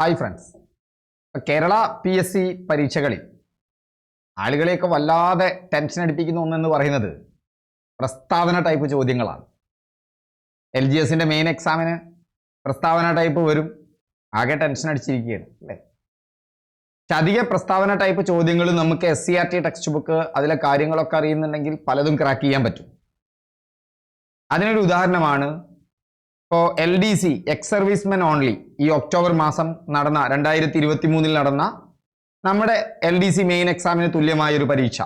Hi friends Kerala P S C പരീക്ഷകളിൽ ആളുകളെയൊക്കെ വല്ലാതെ ടെൻഷൻ അടിപ്പിക്കുന്ന ഒന്നെന്ന് പറയുന്നത് പ്രസ്താവന ടൈപ്പ് ചോദ്യങ്ങളാണ്. എൽ ജി എസിന്റെ മെയിൻ എക്സാമിന് പ്രസ്താവന ടൈപ്പ് വരും. ആകെ ടെൻഷൻ അടിച്ചിരിക്കുകയാണ് അല്ലേ? പക്ഷെ അധിക പ്രസ്താവന ടൈപ്പ് ചോദ്യങ്ങൾ നമുക്ക് S C R T text book അതിലെ കാര്യങ്ങളൊക്കെ അറിയുന്നുണ്ടെങ്കിൽ പലതും ക്രാക്ക് ചെയ്യാൻ പറ്റും. അതിനൊരു ഉദാഹരണമാണ് ഇപ്പോൾ L D C ex servicemen only ഈ ഒക്ടോബർ മാസം നടന്ന രണ്ടായിരത്തി ഇരുപത്തി മൂന്നിൽ നടന്ന നമ്മുടെ എൽ ഡി സി മെയിൻ എക്സാമിന് തുല്യമായ ഒരു പരീക്ഷ.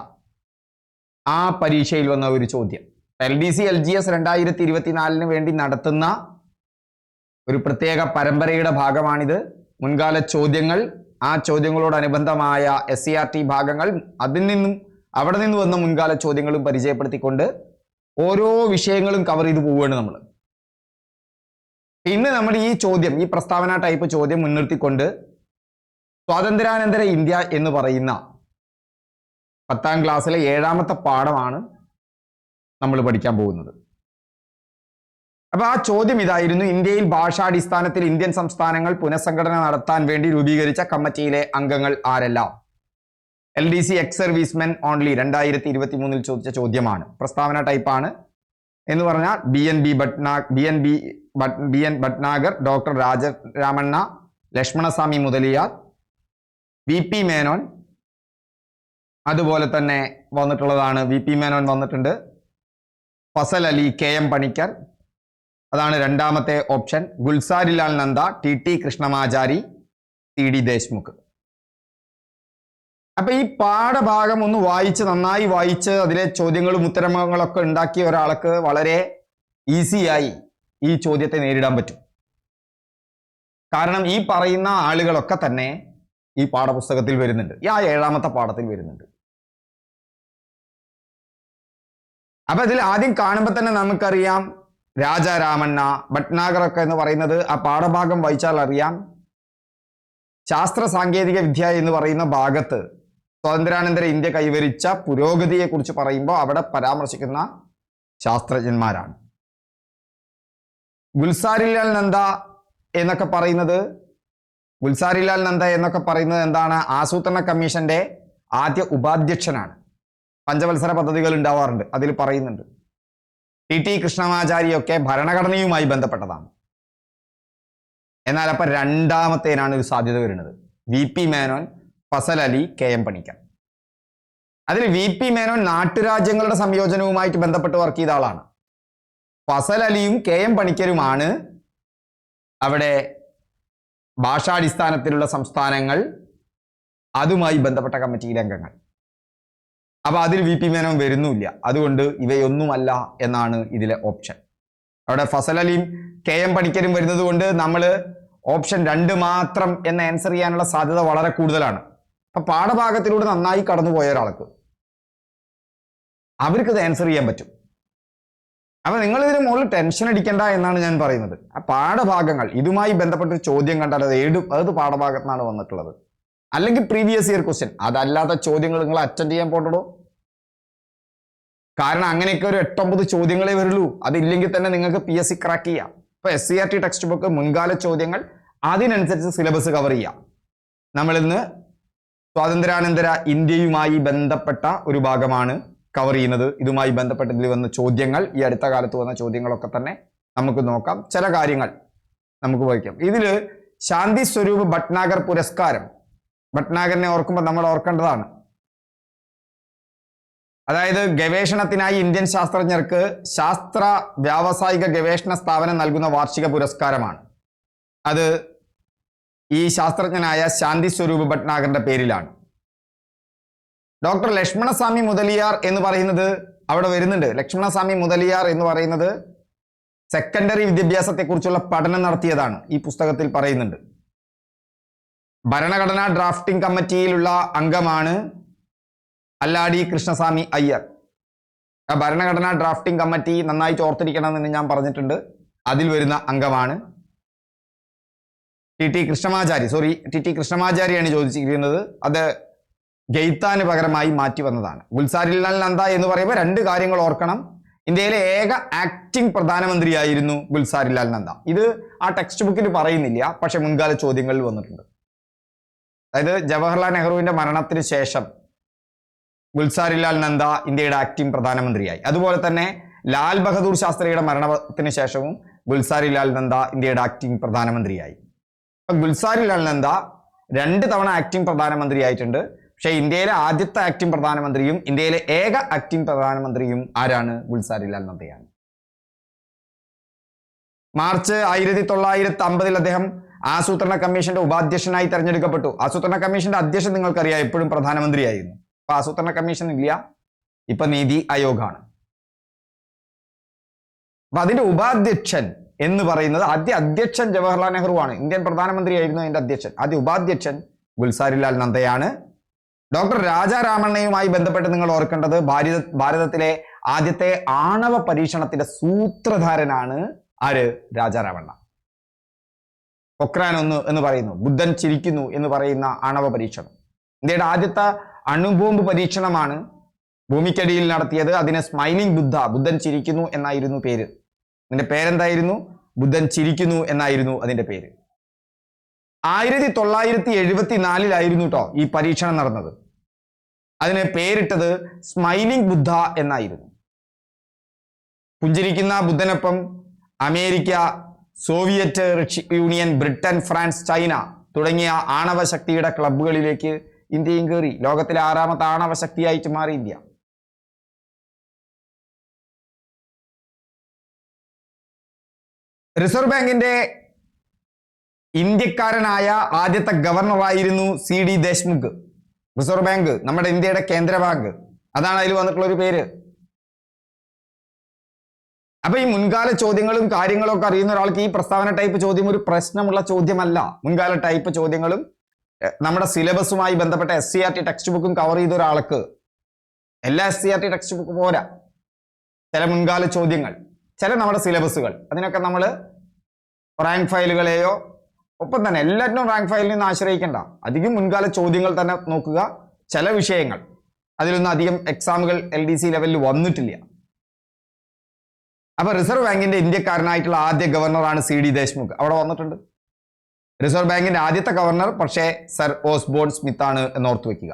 ആ പരീക്ഷയിൽ വന്ന ഒരു ചോദ്യം. L D C L G S രണ്ടായിരത്തി ഇരുപത്തിനാലിന് വേണ്ടി നടത്തുന്ന ഒരു പ്രത്യേക പരമ്പരയുടെ ഭാഗമാണിത്. മുൻകാല ചോദ്യങ്ങൾ ആ ചോദ്യങ്ങളോടനുബന്ധമായ എസ് സി ആർ ടി ഭാഗങ്ങൾ അതിൽ നിന്നും അവിടെ നിന്ന് വന്ന മുൻകാല ചോദ്യങ്ങളും പരിചയപ്പെടുത്തിക്കൊണ്ട് ഓരോ വിഷയങ്ങളും കവർ ചെയ്ത് പോവുകയാണ് നമ്മൾ ഇന്ന് നമ്മൾ ഈ ചോദ്യം ഈ പ്രസ്താവന ടൈപ്പ് ചോദ്യം മുൻനിർത്തിക്കൊണ്ട് സ്വാതന്ത്ര്യാനന്തര ഇന്ത്യ എന്ന് പറയുന്ന പത്താം ക്ലാസ്സിലെ ഏഴാമത്തെ പാഠമാണ് നമ്മൾ പഠിക്കാൻ പോകുന്നത്. അപ്പൊ ആ ചോദ്യം ഇതായിരുന്നു ഇന്ത്യയിൽ ഭാഷാടിസ്ഥാനത്തിൽ ഇന്ത്യൻ സംസ്ഥാനങ്ങൾ പുനഃസംഘടന നടത്താൻ വേണ്ടി രൂപീകരിച്ച കമ്മിറ്റിയിലെ അംഗങ്ങൾ ആരെല്ലാം? L D C ex servicemen only രണ്ടായിരത്തി ഇരുപത്തി മൂന്നിൽ ചോദിച്ച ചോദ്യമാണ്. പ്രസ്താവന ടൈപ്പാണ് എന്ന് പറഞ്ഞാൽ B N B ഭട്നാ B N B B N Bhatnagar doctor Rajaramanna Lakshmanaswami Mudaliar V P Menon അതുപോലെ തന്നെ വന്നിട്ടുള്ളതാണ് വി പി മേനോൻ വന്നിട്ടുണ്ട്. ഫസൽ അലി കെ എം പണിക്കർ അതാണ് രണ്ടാമത്തെ option Gulzarilal Nanda T T Krishnamachari T D Deshmukh. അപ്പൊ ഈ പാഠഭാഗം ഒന്ന് വായിച്ച് നന്നായി വായിച്ച് അതിലെ ചോദ്യങ്ങളും ഉത്തരങ്ങളൊക്കെ ഉണ്ടാക്കിയ ഒരാൾക്ക് വളരെ ഈസിയായി ഈ ചോദ്യത്തെ നേരിടാൻ പറ്റും. കാരണം ഈ പറയുന്ന ആളുകളൊക്കെ തന്നെ ഈ പാഠപുസ്തകത്തിൽ വരുന്നുണ്ട്. ആ ഏഴാമത്തെ പാഠത്തിൽ വരുന്നുണ്ട്. അപ്പൊ ഇതിൽ ആദ്യം കാണുമ്പോൾ തന്നെ നമുക്കറിയാം രാജാരാമണ്ണ ഭട്നാഗറൊക്കെ എന്ന് പറയുന്നത് ആ പാഠഭാഗം വായിച്ചാൽ അറിയാം. ശാസ്ത്ര സാങ്കേതിക വിദ്യ എന്ന് പറയുന്ന ഭാഗത്ത് സ്വാതന്ത്ര്യാനന്തര ഇന്ത്യ കൈവരിച്ച പുരോഗതിയെ കുറിച്ച് പറയുമ്പോൾ അവിടെ പരാമർശിക്കുന്ന ശാസ്ത്രജ്ഞന്മാരാണ്. ഗുൽസാരിലാൽ നന്ദ എന്നൊക്കെ പറയുന്നത് ഗുൽസാരിലാൽ നന്ദ എന്നൊക്കെ പറയുന്നത് എന്താണ്? ആസൂത്രണ കമ്മീഷന്റെ ആദ്യ ഉപാധ്യക്ഷനാണ്. പഞ്ചവത്സര പദ്ധതികൾ ഉണ്ടാവാറുണ്ട്. അതിൽ പറയുന്നുണ്ട്. ടി. ടി. കൃഷ്ണമാചാരിയൊക്കെ ഭരണഘടനയുമായി ബന്ധപ്പെട്ടതാണ്. എന്നാൽ അപ്പൊ രണ്ടാമത്തേനാണ് ഒരു സാധ്യത വരുന്നത്. V. P. Menon Fazal Ali K M Panikkar. അതിൽ വി പി മേനോൻ നാട്ടുരാജ്യങ്ങളുടെ സംയോജനവുമായിട്ട് ബന്ധപ്പെട്ട് വർക്ക് ചെയ്ത ആളാണ്. ഫസൽ അലിയും കെ എം പണിക്കരുമാണ് അവിടെ ഭാഷാടിസ്ഥാനത്തിലുള്ള സംസ്ഥാനങ്ങൾ അതുമായി ബന്ധപ്പെട്ട കമ്മിറ്റിയിലെ അംഗങ്ങൾ. അപ്പൊ അതിൽ വി പി മേനോൻ വരുന്നുമില്ല. അതുകൊണ്ട് ഇവയൊന്നുമല്ല എന്നാണ് ഇതിലെ ഓപ്ഷൻ അവിടെ ഫസൽ അലിയും കെ എം പണിക്കരും വരുന്നത് കൊണ്ട് നമ്മൾ ഓപ്ഷൻ രണ്ട് മാത്രം എന്ന് ആൻസർ ചെയ്യാനുള്ള സാധ്യത വളരെ കൂടുതലാണ്. അപ്പൊ പാഠഭാഗത്തിലൂടെ നന്നായി കടന്നുപോയ ഒരാൾക്ക് അവർക്ക് ഇത് ആൻസർ ചെയ്യാൻ പറ്റും. അപ്പൊ നിങ്ങൾ ഇതിന് മുകളിൽ ടെൻഷൻ അടിക്കണ്ട എന്നാണ് ഞാൻ പറയുന്നത്. ആ പാഠഭാഗങ്ങൾ ഇതുമായി ബന്ധപ്പെട്ട ചോദ്യം കണ്ടാൽ അത് ഏത് ഏത് പാഠഭാഗത്താണ് വന്നിട്ടുള്ളത്. അല്ലെങ്കിൽ പ്രീവിയസ് ഇയർ ക്വസ്റ്റ്യൻ അതല്ലാത്ത ചോദ്യങ്ങൾ നിങ്ങൾ അറ്റൻഡ് ചെയ്യാൻ പോകണ്ടോ കാരണം അങ്ങനെയൊക്കെ ഒരു എട്ടൊമ്പത് ചോദ്യങ്ങളെ വരുള്ളൂ. അതില്ലെങ്കിൽ തന്നെ നിങ്ങൾക്ക് പി എസ് സി ക്രാക്ക് ചെയ്യാം. ഇപ്പൊ S C R T text book മുൻകാല ചോദ്യങ്ങൾ അതിനനുസരിച്ച് സിലബസ് കവർ ചെയ്യാം. നമ്മളിന്ന് സ്വാതന്ത്ര്യാനന്തര ഇന്ത്യയുമായി ബന്ധപ്പെട്ട ഒരു ഭാഗമാണ് കവർ ചെയ്യുന്നത്. ഇതുമായി ബന്ധപ്പെട്ട് ഇതിൽ വന്ന ചോദ്യങ്ങൾ ഈ അടുത്ത കാലത്ത് വന്ന ചോദ്യങ്ങളൊക്കെ തന്നെ നമുക്ക് നോക്കാം. ചില കാര്യങ്ങൾ നമുക്ക് വായിക്കാം. ഇതിൽ ശാന്തി സ്വരൂപ് ഭട്നാഗർ പുരസ്കാരം. ഭട്നാഗറിനെ ഓർക്കുമ്പോൾ നമ്മൾ ഓർക്കേണ്ടതാണ്. അതായത് ഗവേഷണത്തിനായി ഇന്ത്യൻ ശാസ്ത്രജ്ഞർക്ക് ശാസ്ത്ര വ്യാവസായിക ഗവേഷണ സ്ഥാപനം നൽകുന്ന വാർഷിക പുരസ്കാരമാണ്. അത് ഈ ശാസ്ത്രജ്ഞനായ ശാന്തി സ്വരൂപ് ഭട്നാഗറിന്റെ പേരിലാണ്. ഡോക്ടർ ലക്ഷ്മണസ്വാമി മുതലിയാർ എന്ന് പറയുന്നത് അവിടെ വരുന്നുണ്ട്. ലക്ഷ്മണസ്വാമി മുതലിയാർ എന്ന് പറയുന്നത് സെക്കൻഡറി വിദ്യാഭ്യാസത്തെക്കുറിച്ചുള്ള പഠനം നടത്തിയതാണ് ഈ പുസ്തകത്തിൽ പറയുന്നുണ്ട്. ഭരണഘടനാ ഡ്രാഫ്റ്റിംഗ് കമ്മിറ്റിയിലുള്ള അംഗമാണ് അല്ലാടി കൃഷ്ണസ്വാമി അയ്യർ. ആ ഭരണഘടനാ ഡ്രാഫ്റ്റിംഗ് കമ്മിറ്റി നന്നായി ചോർത്തിരിക്കണമെന്ന് ഞാൻ പറഞ്ഞിട്ടുണ്ട്. അതിൽ വരുന്ന അംഗമാണ് T T Krishnamachari sorry T T കൃഷ്ണമാചാരിയാണ് ചോദിച്ചിരിക്കുന്നത്. അത് ഗെയ്ത്താന് പകരമായി മാറ്റി വന്നതാണ്. ഗുൽസാരിലാൽ നന്ദ എന്ന് പറയുമ്പോൾ രണ്ട് കാര്യങ്ങൾ ഓർക്കണം. ഇന്ത്യയിലെ ഏക ആക്ടിംഗ് പ്രധാനമന്ത്രിയായിരുന്നു ഗുൽസാരിലാൽ നന്ദ. ഇത് ആ ടെക്സ്റ്റ് ബുക്കിൽ പറയുന്നില്ല പക്ഷെ മുൻകാല ചോദ്യങ്ങളിൽ വന്നിട്ടുണ്ട്. അതായത് ജവഹർലാൽ നെഹ്റുവിന്റെ മരണത്തിന് ശേഷം ഗുൽസാരിലാൽ നന്ദ ഇന്ത്യയുടെ ആക്ടിംഗ് പ്രധാനമന്ത്രിയായി. അതുപോലെ തന്നെ ലാൽ ബഹദൂർ ശാസ്ത്രിയുടെ മരണത്തിന് ശേഷവും ഗുൽസാരിലാൽ നന്ദ ഇന്ത്യയുടെ ആക്ടിംഗ് പ്രധാനമന്ത്രിയായി. അപ്പൊ ഗുൽസാരിലാൽ നന്ദ രണ്ട് തവണ ആക്ടിംഗ് പ്രധാനമന്ത്രി ആയിട്ടുണ്ട്. പക്ഷെ ഇന്ത്യയിലെ ആദ്യത്തെ ആക്ടിംഗ് പ്രധാനമന്ത്രിയും ഇന്ത്യയിലെ ഏക ആക്ടിംഗ് പ്രധാനമന്ത്രിയും ആരാണ്? ഗുൽസാരിലാൽ നന്ദയാണ് മാർച്ച് ആയിരത്തി തൊള്ളായിരത്തി അമ്പതിൽ അദ്ദേഹം ആസൂത്രണ കമ്മീഷന്റെ ഉപാധ്യക്ഷനായി തെരഞ്ഞെടുക്കപ്പെട്ടു. ആസൂത്രണ കമ്മീഷന്റെ അധ്യക്ഷൻ നിങ്ങൾക്കറിയാം എപ്പോഴും പ്രധാനമന്ത്രിയായിരുന്നു. ഇപ്പൊ ആസൂത്രണ കമ്മീഷൻ ഇല്ല. ഇപ്പൊ നീതി ആയോഗാണ്. അപ്പൊ അതിന്റെ ഉപാധ്യക്ഷൻ എന്ന് പറയുന്നത് ആദ്യ അധ്യക്ഷൻ ജവഹർലാൽ നെഹ്റു ആണ്. ഇന്ത്യൻ പ്രധാനമന്ത്രിയായിരുന്നു അതിന്റെ അധ്യക്ഷൻ. ആദ്യ ഉപാധ്യക്ഷൻ ഗുൽസാരിലാൽ നന്ദയാണ്. ഡോക്ടർ രാജാരാമണ്ണയുമായി ബന്ധപ്പെട്ട് നിങ്ങൾ ഓർക്കേണ്ടത് ഭാരത ഭാരതത്തിലെ ആദ്യത്തെ ആണവ പരീക്ഷണത്തിന്റെ സൂത്രധാരനാണ് ആര്? രാജാരാമണ്ണ. പൊക്രാൻ ഒന്ന് എന്ന് പറയുന്നു. ബുദ്ധൻ ചിരിക്കുന്നു എന്ന് പറയുന്ന ആണവ പരീക്ഷണം. ഇന്ത്യയുടെ ആദ്യത്തെ അണുബോംബ് പരീക്ഷണമാണ് ഭൂമിക്കടിയിൽ നടത്തിയത്. അതിന് സ്മൈലിംഗ് ബുദ്ധ ബുദ്ധൻ ചിരിക്കുന്നു എന്നായിരുന്നു പേര്. അതിന്റെ പേരെന്തായിരുന്നു? ബുദ്ധൻ ചിരിക്കുന്നു എന്നായിരുന്നു അതിന്റെ പേര്. ആയിരത്തി തൊള്ളായിരത്തി എഴുപത്തി നാലിലായിരുന്നു കേട്ടോ ഈ പരീക്ഷണം നടന്നത്. അതിന് പേരിട്ടത് സ്മൈലിംഗ് ബുദ്ധ എന്നായിരുന്നു. പുഞ്ചിരിക്കുന്ന ബുദ്ധനൊപ്പം America Soviet Union Britain France China തുടങ്ങിയ ആണവ ശക്തിയുടെ ക്ലബ്ബുകളിലേക്ക് ഇന്ത്യയും കയറി ലോകത്തിലെ ആറാമത്തെ ആണവ ശക്തിയായിട്ട് മാറി ഇന്ത്യ. റിസർവ് ബാങ്കിന്റെ ഇന്ത്യക്കാരനായ ആദ്യത്തെ ഗവർണറായിരുന്നു C D Deshmukh. Reserve bank നമ്മുടെ ഇന്ത്യയുടെ കേന്ദ്ര ബാങ്ക്. അതാണ് അതിൽ വന്നിട്ടുള്ള ഒരു പേര്. അപ്പൊ ഈ മുൻകാല ചോദ്യങ്ങളും കാര്യങ്ങളും ഒക്കെ അറിയുന്ന ഒരാൾക്ക് ഈ പ്രസ്താവന ടൈപ്പ് ചോദ്യം ഒരു പ്രശ്നമുള്ള ചോദ്യമല്ല. മുൻകാല ടൈപ്പ് ചോദ്യങ്ങളും നമ്മുടെ സിലബസുമായി ബന്ധപ്പെട്ട S C R T text ബുക്കും കവർ ചെയ്ത ഒരാൾക്ക്. എല്ലാ S C R T text book പോരാ. ചില മുൻകാല ചോദ്യങ്ങൾ. ചില നമ്മുടെ സിലബസുകൾ അതിനൊക്കെ നമ്മൾ റാങ്ക് ഫയലുകളെയോ ഒപ്പം തന്നെ എല്ലാറ്റിനും റാങ്ക് ഫയലിൽ നിന്ന് ആശ്രയിക്കേണ്ട. അധികം മുൻകാല ചോദ്യങ്ങൾ തന്നെ നോക്കുക. ചില വിഷയങ്ങൾ. അതിലൊന്നും അധികം എക്സാമുകൾ എൽ ഡി സി ലെവലിൽ വന്നിട്ടില്ല. അപ്പൊ റിസർവ് ബാങ്കിന്റെ ഇന്ത്യക്കാരനായിട്ടുള്ള ആദ്യ ഗവർണറാണ് സി ഡി ദേശ്മുഖ്. അവിടെ വന്നിട്ടുണ്ട്. റിസർവ് ബാങ്കിന്റെ ആദ്യത്തെ ഗവർണർ പക്ഷേ സർ ഓസ്ബോൺ സ്മിത്ത് ആണ് എന്ന് ഓർത്തു വെക്കുക.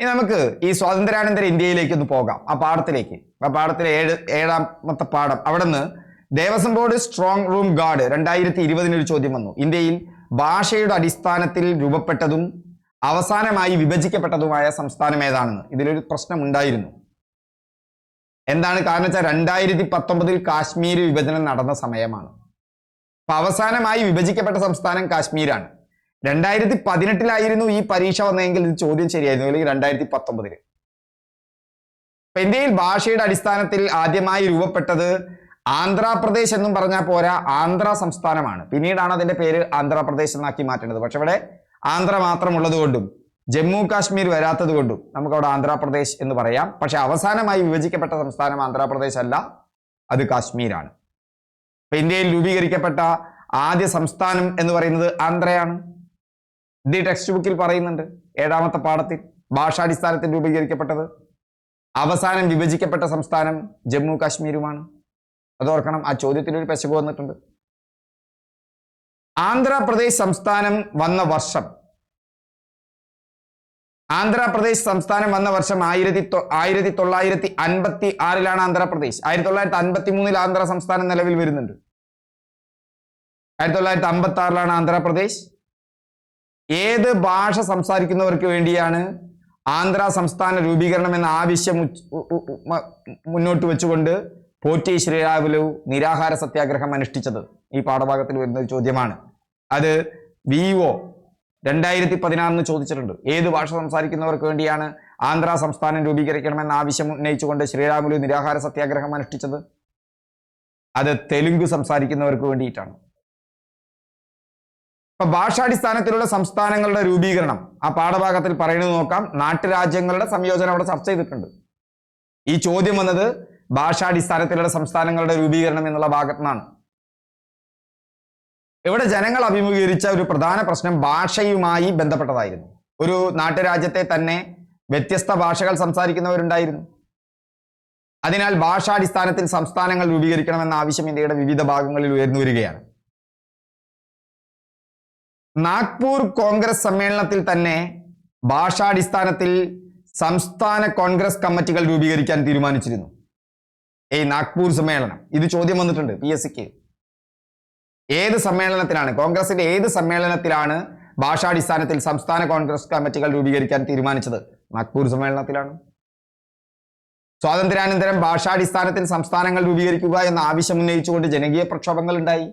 ഇനി നമുക്ക് ഈ സ്വാതന്ത്ര്യാനന്തര ഇന്ത്യയിലേക്ക് ഒന്ന് പോകാം. ആ പാഠത്തിലേക്ക്. പാഠത്തിലെ ഏഴ് ഏഴാമത്തെ പാഠം. അവിടെ നിന്ന് Devaswom board strong room guard രണ്ടായിരത്തി ഇരുപതിനൊരു ചോദ്യം വന്നു. ഇന്ത്യയിൽ ഭാഷയുടെ അടിസ്ഥാനത്തിൽ രൂപപ്പെട്ടതും അവസാനമായി വിഭജിക്കപ്പെട്ടതുമായ സംസ്ഥാനം ഏതാണെന്ന്. ഇതിലൊരു പ്രശ്നം ഉണ്ടായിരുന്നു. എന്താണ് കാരണം വെച്ചാൽ രണ്ടായിരത്തി പത്തൊമ്പതിൽ കാശ്മീർ വിഭജനം നടന്ന സമയമാണ്. അപ്പൊ അവസാനമായി വിഭജിക്കപ്പെട്ട സംസ്ഥാനം കാശ്മീരാണ്. രണ്ടായിരത്തി പതിനെട്ടിലായിരുന്നു ഈ പരീക്ഷ വന്നതെങ്കിൽ ചോദ്യം ശരിയായിരുന്നു. അല്ലെങ്കിൽ രണ്ടായിരത്തി പത്തൊമ്പതിൽ ഇപ്പൊ ഇന്ത്യയിൽ ഭാഷയുടെ അടിസ്ഥാനത്തിൽ ആദ്യമായി രൂപപ്പെട്ടത് ആന്ധ്രാപ്രദേശ് എന്നും പറഞ്ഞാൽ പോരാ ആന്ധ്ര സംസ്ഥാനമാണ്. പിന്നീടാണ് അതിന്റെ പേര് ആന്ധ്രാപ്രദേശ് എന്നാക്കി മാറ്റേണ്ടത്. പക്ഷെ ഇവിടെ ആന്ധ്ര മാത്രമുള്ളത് കൊണ്ടും ജമ്മു കാശ്മീർ വരാത്തത് കൊണ്ടും നമുക്ക് അവിടെ ആന്ധ്രാപ്രദേശ് എന്ന് പറയാം. പക്ഷെ അവസാനമായി വിഭജിക്കപ്പെട്ട സംസ്ഥാനം ആന്ധ്രാപ്രദേശ് അല്ല അത് കാശ്മീരാണ്. ഇപ്പൊ ഇന്ത്യയിൽ രൂപീകരിക്കപ്പെട്ട ആദ്യ സംസ്ഥാനം എന്ന് പറയുന്നത് ആന്ധ്രയാണ്. ഇത് ടെക്സ്റ്റ് ബുക്കിൽ പറയുന്നുണ്ട് ഏഴാമത്തെ പാഠത്തിൽ ഭാഷാടിസ്ഥാനത്തിൽ രൂപീകരിക്കപ്പെട്ടത്. അവസാനം വിഭജിക്കപ്പെട്ട സംസ്ഥാനം ജമ്മു കാശ്മീരുമാണ്. അതോർക്കണം ആ ചോദ്യത്തിൽ ഒരു പശു വന്നിട്ടുണ്ട്. ആന്ധ്രാപ്രദേശ് സംസ്ഥാനം വന്ന വർഷം. ആന്ധ്രാപ്രദേശ് സംസ്ഥാനം വന്ന വർഷം ആയിരത്തി ആയിരത്തി തൊള്ളായിരത്തി അൻപത്തി ആറിലാണ് ആന്ധ്രാപ്രദേശ്. ആയിരത്തി തൊള്ളായിരത്തി അൻപത്തി മൂന്നിൽ ആന്ധ്ര സംസ്ഥാനം നിലവിൽ വരുന്നുണ്ട്. ആയിരത്തി തൊള്ളായിരത്തി അമ്പത്തി ആറിലാണ് ആന്ധ്രാപ്രദേശ്. ഏത് ഭാഷ സംസാരിക്കുന്നവർക്ക് വേണ്ടിയാണ് ആന്ധ്ര സംസ്ഥാന രൂപീകരണം എന്ന ആവശ്യം മുന്നോട്ട് വെച്ചുകൊണ്ട് പോറ്റി ശ്രീരാമുലു നിരാഹാര സത്യാഗ്രഹം അനുഷ്ഠിച്ചത് ഈ പാഠഭാഗത്തിൽ വരുന്ന ഒരു ചോദ്യമാണ്. അത് വി ഒ രണ്ടായിരത്തി പതിനാറിന് ചോദിച്ചിട്ടുണ്ട്. ഏത് ഭാഷ സംസാരിക്കുന്നവർക്ക് വേണ്ടിയാണ് ആന്ധ്ര സംസ്ഥാനം രൂപീകരിക്കണമെന്ന ആവശ്യം ഉന്നയിച്ചുകൊണ്ട് ശ്രീരാമുലു നിരാഹാര സത്യാഗ്രഹം അനുഷ്ഠിച്ചത്? അത് തെലുങ്ക് സംസാരിക്കുന്നവർക്ക് വേണ്ടിയിട്ടാണ്. ഇപ്പൊ ഭാഷാടിസ്ഥാനത്തിലുള്ള സംസ്ഥാനങ്ങളുടെ രൂപീകരണം. ആ പാഠഭാഗത്തിൽ പറയുന്നത് നോക്കാം. നാട്ടുരാജ്യങ്ങളുടെ സംയോജനം അവിടെ ചർച്ച ചെയ്തിട്ടുണ്ട്. ഈ ചോദ്യം വന്നത് ഭാഷാടിസ്ഥാനത്തിലുള്ള സംസ്ഥാനങ്ങളുടെ രൂപീകരണം എന്നുള്ള ഭാഗത്തു നിന്നാണ് ഇവിടെ ജനങ്ങൾ അഭിമുഖീകരിച്ച ഒരു പ്രധാന പ്രശ്നം ഭാഷയുമായി ബന്ധപ്പെട്ടതായിരുന്നു. ഒരു നാട്ടുരാജ്യത്തെ തന്നെ വ്യത്യസ്ത ഭാഷകൾ സംസാരിക്കുന്നവരുണ്ടായിരുന്നു. അതിനാൽ ഭാഷാടിസ്ഥാനത്തിൽ സംസ്ഥാനങ്ങൾ രൂപീകരിക്കണമെന്ന ആവശ്യം ഇന്ത്യയുടെ വിവിധ ഭാഗങ്ങളിൽ ഉയർന്നു വരികയാണ് നാഗ്പൂർ കോൺഗ്രസ് സമ്മേളനത്തിൽ തന്നെ ഭാഷാടിസ്ഥാനത്തിൽ സംസ്ഥാന കോൺഗ്രസ് കമ്മിറ്റികൾ രൂപീകരിക്കാൻ തീരുമാനിച്ചിരുന്നു. ഏയ് നാഗ്പൂർ സമ്മേളനം. ഇത് ചോദ്യം വന്നിട്ടുണ്ട് പി എസ് സിക്ക്. ഏത് സമ്മേളനത്തിലാണ് കോൺഗ്രസിന്റെ ഏത് സമ്മേളനത്തിലാണ് ഭാഷാടിസ്ഥാനത്തിൽ സംസ്ഥാന കോൺഗ്രസ് കമ്മിറ്റികൾ രൂപീകരിക്കാൻ തീരുമാനിച്ചത്? നാഗ്പൂർ സമ്മേളനത്തിലാണ്. സ്വാതന്ത്ര്യാനന്തരം ഭാഷാടിസ്ഥാനത്തിൽ സംസ്ഥാനങ്ങൾ രൂപീകരിക്കുക എന്ന ആവശ്യം ഉന്നയിച്ചുകൊണ്ട് ജനകീയ പ്രക്ഷോഭങ്ങൾ ഉണ്ടായി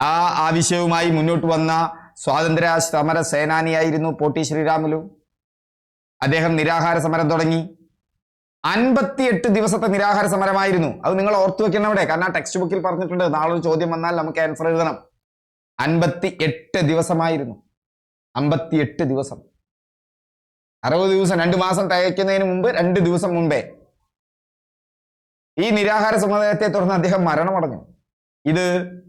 ആ ആവശ്യവുമായി മുന്നോട്ട് വന്ന സ്വാതന്ത്ര്യ സമര സേനാനിയായിരുന്നു പോട്ടി ശ്രീരാമുലു. അദ്ദേഹം നിരാഹാര സമരം തുടങ്ങി. അൻപത്തിയെട്ട് ദിവസത്തെ നിരാഹാര സമരമായിരുന്നു. അത് നിങ്ങൾ ഓർത്തു വെക്കണം അവിടെ. കാരണം ആ ടെക്സ്റ്റ് ബുക്കിൽ പറഞ്ഞിട്ടുണ്ട്. നാളെ ഒരു ചോദ്യം വന്നാൽ നമുക്ക് ആൻസർ എഴുതണം. അൻപത്തി എട്ട് ദിവസമായിരുന്നു. അമ്പത്തിയെട്ട് ദിവസം. അറുപത് ദിവസം രണ്ട് മാസം തികയ്ക്കുന്നതിന് മുമ്പ് രണ്ട് ദിവസം മുമ്പേ. ഈ നിരാഹാര സമുദായത്തെ തുടർന്ന് അദ്ദേഹം മരണമടഞ്ഞു. ഇത്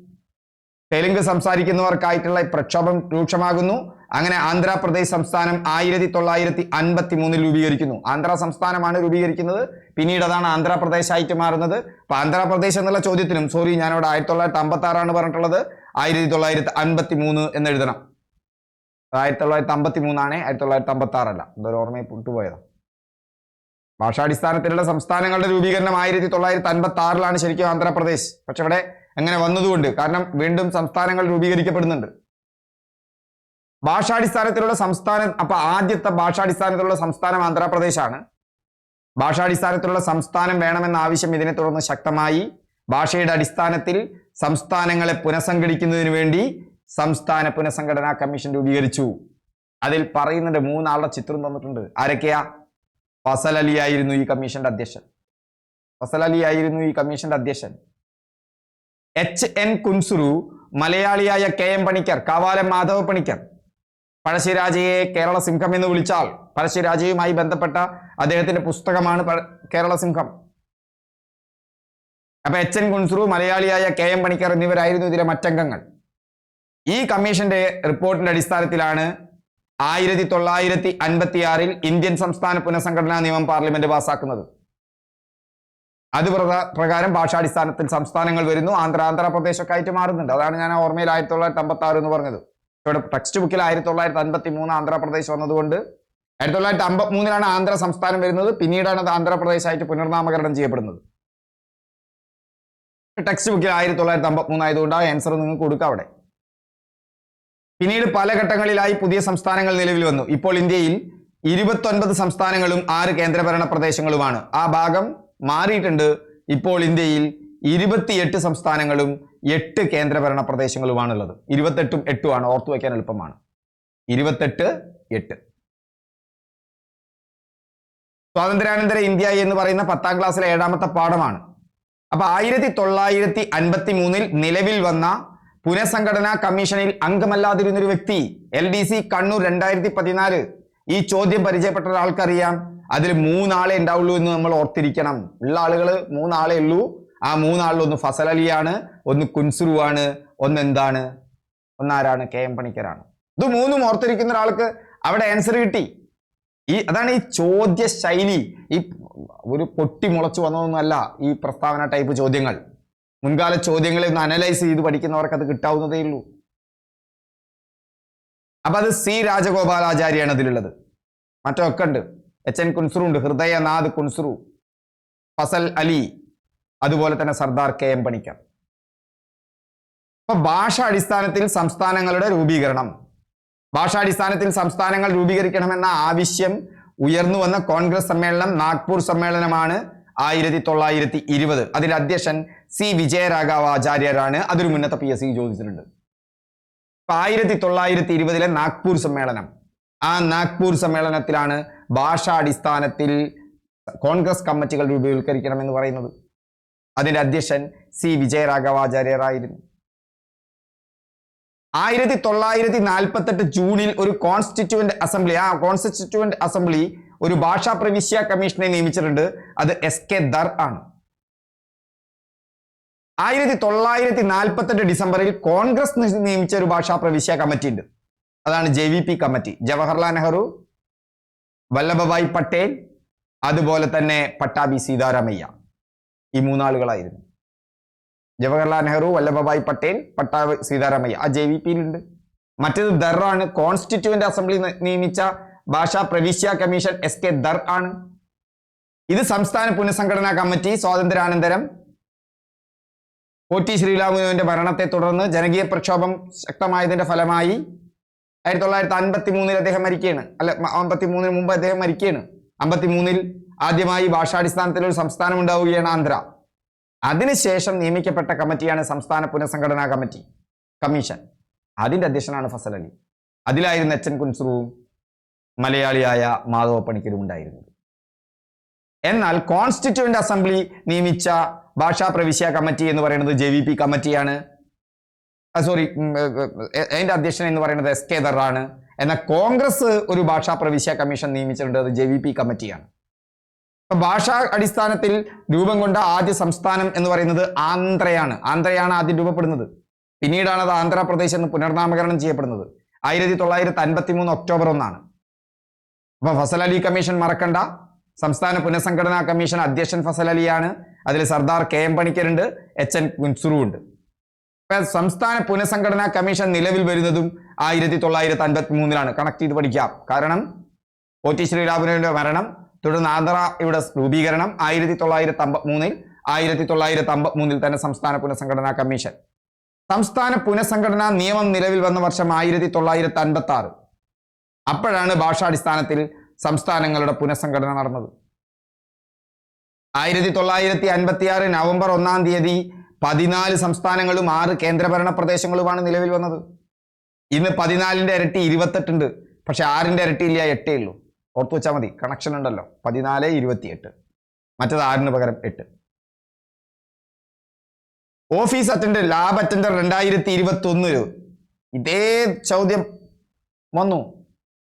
തെലുങ്ക് സംസാരിക്കുന്നവർക്കായിട്ടുള്ള പ്രക്ഷോഭം രൂക്ഷമാകുന്നു. അങ്ങനെ ആന്ധ്രാപ്രദേശ് സംസ്ഥാനം ആയിരത്തി തൊള്ളായിരത്തി അൻപത്തി മൂന്നിൽ രൂപീകരിക്കുന്നു. ആന്ധ്ര സംസ്ഥാനമാണ് രൂപീകരിക്കുന്നത്. പിന്നീട് അതാണ് ആന്ധ്രാപ്രദേശ് ആയിട്ട് മാറുന്നത്. അപ്പൊ ആന്ധ്രാപ്രദേശ് എന്നുള്ള ചോദ്യത്തിനും സോറി ഞാനിവിടെ ആയിരത്തി തൊള്ളായിരത്തി അമ്പത്തി ആറാണ് പറഞ്ഞിട്ടുള്ളത്. ആയിരത്തി തൊള്ളായിരത്തി അൻപത്തി മൂന്ന് എന്ന് എഴുതണം. ആയിരത്തി തൊള്ളായിരത്തി അമ്പത്തി മൂന്നാണ് ആയിരത്തി തൊള്ളായിരത്തി അമ്പത്തി ആറല്ല എന്തൊരു ഓർമ്മയിൽ വിട്ടുപോയതാണ് ഭാഷാടിസ്ഥാനത്തിലുള്ള സംസ്ഥാനങ്ങളുടെ രൂപീകരണം ആയിരത്തി തൊള്ളായിരത്തി അൻപത്തി ആറിലാണ് ശരിക്കും ആന്ധ്രാപ്രദേശ്. പക്ഷെ ഇവിടെ അങ്ങനെ വന്നതുകൊണ്ട് കാരണം വീണ്ടും സംസ്ഥാനങ്ങൾ രൂപീകരിക്കപ്പെടുന്നുണ്ട്. ഭാഷാടിസ്ഥാനത്തിലുള്ള സംസ്ഥാനം അപ്പൊ ആദ്യത്തെ ഭാഷാടിസ്ഥാനത്തിലുള്ള സംസ്ഥാനം ആന്ധ്രാപ്രദേശാണ്. ഭാഷാടിസ്ഥാനത്തിലുള്ള സംസ്ഥാനം വേണമെന്ന ആവശ്യം ഇതിനെ തുടർന്ന് ശക്തമായി. ഭാഷയുടെ അടിസ്ഥാനത്തിൽ സംസ്ഥാനങ്ങളെ പുനഃസംഘടിക്കുന്നതിന് വേണ്ടി സംസ്ഥാന പുനഃസംഘടനാ കമ്മീഷൻ രൂപീകരിച്ചു. അതിൽ പറയുന്നുണ്ട് മൂന്നാളുടെ ചിത്രം തന്നിട്ടുണ്ട്. ആരൊക്കെയാ? ഫസൽ അലി ആയിരുന്നു ഈ കമ്മീഷന്റെ അധ്യക്ഷൻ. ഫസൽ അലി ആയിരുന്നു ഈ കമ്മീഷന്റെ അധ്യക്ഷൻ. എച്ച് എൻ കുൻസുറു മലയാളിയായ കെ എം പണിക്കർ കാവാലം മാധവ പണിക്കർ. പഴശ്ശിരാജയെ കേരള സിംഹം എന്ന് വിളിച്ചാൽ പഴശ്ശിരാജയുമായി ബന്ധപ്പെട്ട അദ്ദേഹത്തിന്റെ പുസ്തകമാണ് കേരള സിംഹം. അപ്പൊ എച്ച് എൻ കുൻസുറു മലയാളിയായ കെ എം പണിക്കർ എന്നിവരായിരുന്നു ഇതിലെ മറ്റംഗങ്ങൾ. ഈ കമ്മീഷന്റെ റിപ്പോർട്ടിന്റെ അടിസ്ഥാനത്തിലാണ് ആയിരത്തി തൊള്ളായിരത്തി അൻപത്തി ആറിൽ ഇന്ത്യൻ സംസ്ഥാന പുനഃസംഘടനാ നിയമം പാർലമെന്റ് പാസാക്കുന്നത്. അത് പ്രകാ- പ്രകാരം ഭാഷാടിസ്ഥാനത്തിൽ സംസ്ഥാനങ്ങൾ വരുന്നു. ആന്ധ്ര ആന്ധ്രാപ്രദേശൊക്കെ ആയിട്ട് മാറുന്നുണ്ട്. അതാണ് ഞാൻ ഓർമ്മയിൽ ആയിരത്തി തൊള്ളായിരത്തി അമ്പത്തി ആറ് എന്ന് പറഞ്ഞത്. ഇവിടെ ടെക്സ്റ്റ് ബുക്കിൽ ആയിരത്തി തൊള്ളായിരത്തി അൻപത്തി മൂന്ന് ആന്ധ്രാപ്രദേശ് വന്നതുകൊണ്ട് ആയിരത്തി തൊള്ളായിരത്തി അമ്പത്തി മൂന്നിലാണ് ആന്ധ്ര സംസ്ഥാനം വരുന്നത്. പിന്നീടാണ് അത് ആന്ധ്രാപ്രദേശ് ആയിട്ട് പുനർനാമകരണം ചെയ്യപ്പെടുന്നത്. ടെക്സ്റ്റ് ബുക്കിൽ ആയിരത്തി തൊള്ളായിരത്തി അമ്പത്തി മൂന്ന് ആയതുകൊണ്ട് ആ ആൻസർ നിങ്ങൾക്ക് കൊടുക്കാം അവിടെ. പിന്നീട് പല ഘട്ടങ്ങളിലായി പുതിയ സംസ്ഥാനങ്ങൾ നിലവിൽ വന്നു. ഇപ്പോൾ ഇന്ത്യയിൽ ഇരുപത്തൊൻപത് സംസ്ഥാനങ്ങളും ആറ് കേന്ദ്രഭരണ പ്രദേശങ്ങളുമാണ്. ആ ഭാഗം മാറിയിട്ടുണ്ട്. ഇപ്പോൾ ഇന്ത്യയിൽ ഇരുപത്തിയെട്ട് സംസ്ഥാനങ്ങളും എട്ട് കേന്ദ്രഭരണ പ്രദേശങ്ങളുമാണുള്ളത്. ഇരുപത്തെട്ടും എട്ടുമാണ് ഓർത്തു വയ്ക്കാൻ എളുപ്പമാണ്. ഇരുപത്തെട്ട് എട്ട്. സ്വാതന്ത്ര്യാനന്തര ഇന്ത്യ എന്ന് പറയുന്ന പത്താം ക്ലാസ്സിലെ ഏഴാമത്തെ പാഠമാണ്. അപ്പൊ ആയിരത്തി തൊള്ളായിരത്തി അൻപത്തി മൂന്നിൽ നിലവിൽ വന്ന പുനഃസംഘടനാ കമ്മീഷനിൽ അംഗമല്ലാതിരുന്നൊരു വ്യക്തി എൽ ഡി സി കണ്ണൂർ രണ്ടായിരത്തി പതിനാല് ഈ ചോദ്യം പരിചയപ്പെട്ട ഒരാൾക്കറിയാം. അതിൽ മൂന്നാളെ ഉണ്ടാവുള്ളൂ എന്ന് നമ്മൾ ഓർത്തിരിക്കണം. ഉള്ള ആളുകൾ മൂന്നാളെ ഉള്ളൂ. ആ മൂന്നാളിൽ ഒന്ന് ഫസൽ അലിയാണ് ഒന്ന് കുൻസുറുവാണ് ഒന്ന് എന്താണ്? ഒന്നാരാണ് കെ എം പണിക്കരാണ്. ഇത് മൂന്നും ഓർത്തിരിക്കുന്ന ഒരാൾക്ക് അവിടെ ആൻസർ കിട്ടി. ഈ അതാണ് ഈ ചോദ്യ ശൈലി ഈ ഒരു പൊട്ടി മുളച്ചു വന്നതൊന്നുമല്ല ഈ പ്രസ്താവന ടൈപ്പ് ചോദ്യങ്ങൾ. മുൻകാല ചോദ്യങ്ങളെ ഒന്ന് അനലൈസ് ചെയ്ത് പഠിക്കുന്നവർക്ക് അത് കിട്ടാവുന്നതേ ഉള്ളൂ. അപ്പൊ അത് സി രാജഗോപാലാചാര്യാണ് അതിലുള്ളത്. മറ്റൊക്കെ ഉണ്ട്. എച്ച് എൻ കുൻസുറു ഉണ്ട് ഹൃദയനാഥ് കുൻസുറു ഫസൽ അലി അതുപോലെ തന്നെ സർദാർ കെ എം പണിക്കർ. അപ്പൊ ഭാഷ അടിസ്ഥാനത്തിൽ സംസ്ഥാനങ്ങളുടെ രൂപീകരണം. ഭാഷാടിസ്ഥാനത്തിൽ സംസ്ഥാനങ്ങൾ രൂപീകരിക്കണമെന്ന ആവശ്യം ഉയർന്നു വന്ന കോൺഗ്രസ് സമ്മേളനം നാഗ്പൂർ സമ്മേളനമാണ് ആയിരത്തി തൊള്ളായിരത്തി ഇരുപത് അതിൽ അധ്യക്ഷൻ സി വിജയരാഘവ ആചാര്യരാണ്. അതൊരു മുന്നത്തെ പി എസ് സി ചോദിച്ചിട്ടുണ്ട്. ആയിരത്തി തൊള്ളായിരത്തി ഇരുപതിലെ നാഗ്പൂർ സമ്മേളനം. ആ നാഗ്പൂർ സമ്മേളനത്തിലാണ് ഭാഷാടിസ്ഥാനത്തിൽ കോൺഗ്രസ് കമ്മിറ്റികൾ രൂപീകരിക്കണമെന്ന് പറയുന്നത്. അതിന്റെ അധ്യക്ഷൻ സി വിജയരാഘവാചാര്യരായിരുന്നു. ആയിരത്തി തൊള്ളായിരത്തി നാൽപ്പത്തെട്ട് ജൂണിൽ ഒരു കോൺസ്റ്റിറ്റ്യൂവന്റ് അസംബ്ലി ആ കോൺസ്റ്റിറ്റ്യൂവന്റ് അസംബ്ലി ഒരു ഭാഷാ പ്രവിശ്യ കമ്മീഷനെ നിയമിച്ചിട്ടുണ്ട്. അത് എസ് കെ ദർ ആണ്. ആയിരത്തി തൊള്ളായിരത്തി നാൽപ്പത്തെട്ട് ഡിസംബറിൽ കോൺഗ്രസ് നിയമിച്ച ഒരു ഭാഷാ പ്രവിശ്യ കമ്മിറ്റി ഉണ്ട് അതാണ് J V P committee. Jawaharlal Nehru Vallabhbhai Patel അതുപോലെ തന്നെ പട്ടാഭി സീതാരാമയ്യ. ഈ മൂന്നാളുകളായിരുന്നു. ജവഹർലാൽ നെഹ്റു വല്ലഭഭായ് പട്ടേൽ പട്ടാഭി സീതാരാമയ്യ. ആ ജെ വി പിയിലുണ്ട് മറ്റേത് ദർ ആണ്. കോൺസ്റ്റിറ്റ്യൂവന്റ് അസംബ്ലി നിയമിച്ച ഭാഷാ പ്രവിശ്യ കമ്മീഷൻ എസ് കെ ദർ ആണ്. ഇത് സംസ്ഥാന പുനഃസംഘടനാ കമ്മിറ്റി സ്വാതന്ത്ര്യാനന്തരം. പോറ്റി ശ്രീരാമുവിന്റെ മരണത്തെ തുടർന്ന് ജനകീയ പ്രക്ഷോഭം ശക്തമായതിന്റെ ഫലമായി ആയിരത്തി തൊള്ളായിരത്തി അൻപത്തി മൂന്നിൽ അദ്ദേഹം മരിക്കുകയാണ്. അല്ല അമ്പത്തി മൂന്നിന് മുമ്പ് അദ്ദേഹം മരിക്കുകയാണ്. അമ്പത്തി മൂന്നിൽ ആദ്യമായി ഭാഷാടിസ്ഥാനത്തിൽ ഒരു സംസ്ഥാനം ഉണ്ടാവുകയാണ് ആന്ധ്ര. അതിനുശേഷം നിയമിക്കപ്പെട്ട കമ്മിറ്റിയാണ് സംസ്ഥാന പുനഃസംഘടനാ കമ്മിറ്റി കമ്മീഷൻ. അതിന്റെ അധ്യക്ഷനാണ് ഫസൽ അലി. അതിലായിരുന്നു അച്ഛൻ കുൻസുറുവും മലയാളിയായ മാധവ പണിക്കരും ഉണ്ടായിരുന്നത്. എന്നാൽ കോൺസ്റ്റിറ്റ്യൂന്റ് അസംബ്ലി നിയമിച്ച ഭാഷാ പ്രവിശ്യ കമ്മിറ്റി എന്ന് പറയുന്നത് ജെ കമ്മിറ്റിയാണ്. സോറി അതിന്റെ അധ്യക്ഷൻ എന്ന് പറയുന്നത് എസ് കെ ദറാണ് എന്നാൽ കോൺഗ്രസ് ഒരു ഭാഷാ പ്രവിശ്യ കമ്മീഷൻ നിയമിച്ചിട്ടുണ്ട്. അത് ജെ വി പി കമ്മിറ്റിയാണ്. ഭാഷാ അടിസ്ഥാനത്തിൽ രൂപം കൊണ്ട ആദ്യ സംസ്ഥാനം എന്ന് പറയുന്നത് ആന്ധ്രയാണ്. ആന്ധ്രയാണ് ആദ്യം രൂപപ്പെടുന്നത്. പിന്നീടാണ് അത് ആന്ധ്രാപ്രദേശ് എന്ന് പുനർനാമകരണം ചെയ്യപ്പെടുന്നത്. ആയിരത്തി തൊള്ളായിരത്തി അൻപത്തി മൂന്ന് ഒക്ടോബർ ഒന്നാണ്. അപ്പൊ ഫസൽ അലി കമ്മീഷൻ മറക്കണ്ട. സംസ്ഥാന പുനഃസംഘടനാ കമ്മീഷൻ അധ്യക്ഷൻ ഫസൽ അലിയാണ്. അതിൽ സർദാർ കെ എം പണിക്കരുണ്ട്. എച്ച് എൻ കുൻസുറു ഉണ്ട് അപ്പൊ സംസ്ഥാന പുനഃസംഘടനാ കമ്മീഷൻ നിലവിൽ വരുന്നതും ആയിരത്തി തൊള്ളായിരത്തി അൻപത്തി മൂന്നിലാണ് കണക്ട് ചെയ്ത് പഠിക്കാം. കാരണം ഒ ടി ശ്രീരാമനുവിന്റെ മരണം തുടർന്ന് ആന്ധ്ര ഇവിടെ രൂപീകരണം ആയിരത്തി തൊള്ളായിരത്തി അമ്പത്തി മൂന്നിൽ ആയിരത്തി തൊള്ളായിരത്തി അമ്പത്തി മൂന്നിൽ തന്നെ സംസ്ഥാന പുനഃസംഘടനാ കമ്മീഷൻ. സംസ്ഥാന പുനഃസംഘടനാ നിയമം നിലവിൽ വന്ന വർഷം ആയിരത്തി തൊള്ളായിരത്തി അൻപത്തി ആറ് അപ്പോഴാണ് ഭാഷാടിസ്ഥാനത്തിൽ സംസ്ഥാനങ്ങളുടെ പുനഃസംഘടന നടന്നത്. ആയിരത്തി തൊള്ളായിരത്തി അൻപത്തി ആറ് നവംബർ ഒന്നാം തീയതി പതിനാല് സംസ്ഥാനങ്ങളും ആറ് കേന്ദ്രഭരണ പ്രദേശങ്ങളുമാണ് നിലവിൽ വന്നത്. ഇന്ന് പതിനാലിന്റെ ഇരട്ടി ഇരുപത്തെട്ടുണ്ട്. പക്ഷെ ആറിന്റെ ഇരട്ടി ഇല്ല എട്ടേ ഉള്ളൂ. ഓർത്ത് വെച്ചാൽ മതി കണക്ഷൻ ഉണ്ടല്ലോ. പതിനാല് ഇരുപത്തിയെട്ട്. മറ്റത് ആറിന് പകരം എട്ട്. ഓഫീസ് അറ്റൻഡർ ലാബ് അറ്റൻഡർ രണ്ടായിരത്തി ഇരുപത്തി ഒന്നിൽ ഇതേ ചോദ്യം വന്നു.